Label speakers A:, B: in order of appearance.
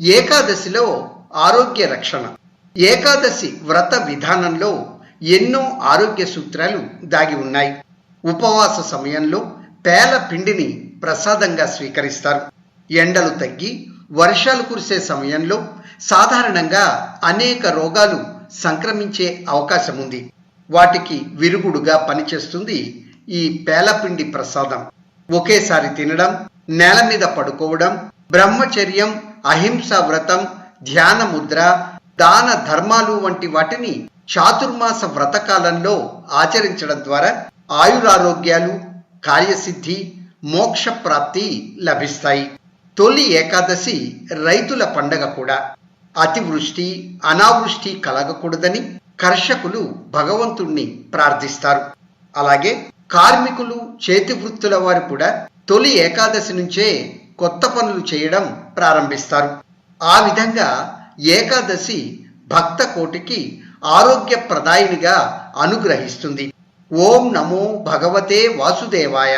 A: ఏకాదశిలో ఆరోగ్య రక్షణ. ఏకాదశి వ్రత విధానంలో ఎన్నో ఆరోగ్య సూత్రాలు దాగి ఉన్నాయి. ఉపవాస సమయంలో పేల పిండిని ప్రసాదంగా స్వీకరిస్తారు. ఎండలు తగ్గి వర్షాలు కురిసే సమయంలో సాధారణంగా అనేక రోగాలు సంక్రమించే అవకాశం ఉంది వాటికి విరుగుడుగా పనిచేస్తుంది ఈ పేలపిండి ప్రసాదం. ఒకేసారి తినడం నేల మీద పడుకోవడం బ్రహ్మచర్యం అహింస వ్రతం ధ్యాన ముద్ర దాన ధర్మాలు వంటి వాటిని చాతుర్మాస వ్రతకాలంలో ఆచరించడం ద్వారా ఆయురారోగ్యాలు కార్యసిద్ధి మోక్ష ప్రాప్తి లభిస్తాయి. తొలి ఏకాదశి రైతుల పండగ కూడా. అతివృష్టి అనావృష్టి కలగకూడదని కర్షకులు భగవంతుణ్ణి ప్రార్థిస్తారు. అలాగే కార్మికులు చేతి వృత్తుల వారు కూడా తొలి ఏకాదశి నుంచే కొత్త పనులు చేయడం ప్రారంభిస్తారు. ఆ విధంగా ఏకాదశి భక్త కోటికి ఆరోగ్యప్రదాయినిగా అనుగ్రహిస్తుంది. ఓం నమో భగవతే వాసుదేవాయ.